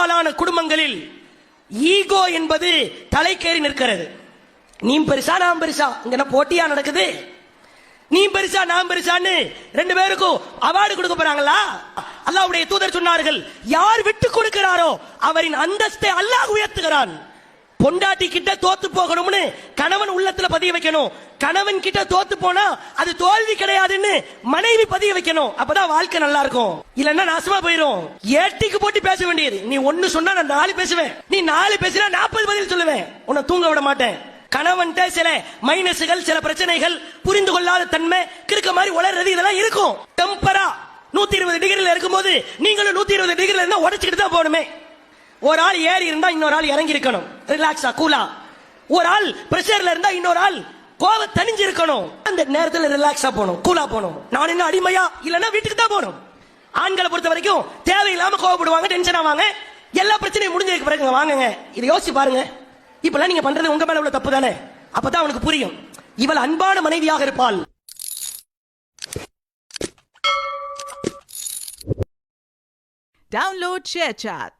பெரும்பாலான குடும்பங்களில் ஈகோ என்பது தலைக்கேறி நிற்கிறது. நீ பெருசா நான் பெருசா? இங்க என்ன போட்டியா நடக்குது? நீ பெருசா நான் பெருசான்னு ரெண்டு பேருக்கும் அவார்டு கொடுக்க போறாங்களா? அல்லாவுடைய தூதர் சொன்னார்கள் யார் விட்டு கொடுக்கிறாரோ அவரின் அந்தஸ்தை அல்லாஹ் உயர்த்துகிறான். பொண்டாட்டி கிட்ட தோத்து போகணும்னு கணவன் உள்ளத்துல பதிய வைக்கணும். கணவன் கிட்ட தோத்து போனா அது தோல்வி கிடையாதுன்னு மனைவி பதிய வைக்கணும். அப்பதான் வாழ்க்கை நல்லா இருக்கும் இல்லன்னா நாசமா போயிரும். ஏட்டிக்கு போட்டு பேச வேண்டியது. நீ ஒன்னு சொன்னா நான் நாலு பேசுவேன். நீ நாலு பேசினா நாற்பது பதில் சொல்லுவேன். உன்னை தூங்க விட மாட்டேன். கணவன்கிட்ட சில மைனஸுகள் சில பிரச்சனைகள் புரிந்து கொள்ளாத தன்மை கிறுக்க மாதிரி உளறது இதெல்லாம் இருக்கும். டெம்பரா நூத்தி இருபது டிகிரில இருக்கும்போது நீங்களும் நூத்தி இருபது டிகிரில இருந்தா உடச்சுக்கிட்டு தான் போகணுமே. ஒரு ஆள் ஏறி இருந்தா இன்னொரு ஆள் இறங்கி இருக்கணும் ரிலாக்ஸா கூலா ஒரு ஆள் பிரஷர்ல இருந்தா இன்னொரு ஆள் கோவ தனிஞ்சு இருக்கணும் அந்த நேரத்துல ரிலாக்ஸா போகணும் கூலா போகணும். நான் என்ன அடிமையா? இல்லைன்னா வீட்டுக்கு தான் போகணும். ஆண்களை பொறுத்த வரைக்கும் தேவையில்லாம கோவப்படுவாங்க டென்ஷன் ஆவாங்க எல்லா பிரச்சனையும் முடிஞ்சதுக்கு பிறகு வாங்குங்க. இதை யோசிச்சு பாருங்க. இப்பெல்லாம் நீங்க பண்றது உங்க மேல உள்ள தப்பு தானே? அப்பதான் அவனுக்கு புரியும். இவள் அன்பான மனைவியாக இருப்பாள். Download ShareChat.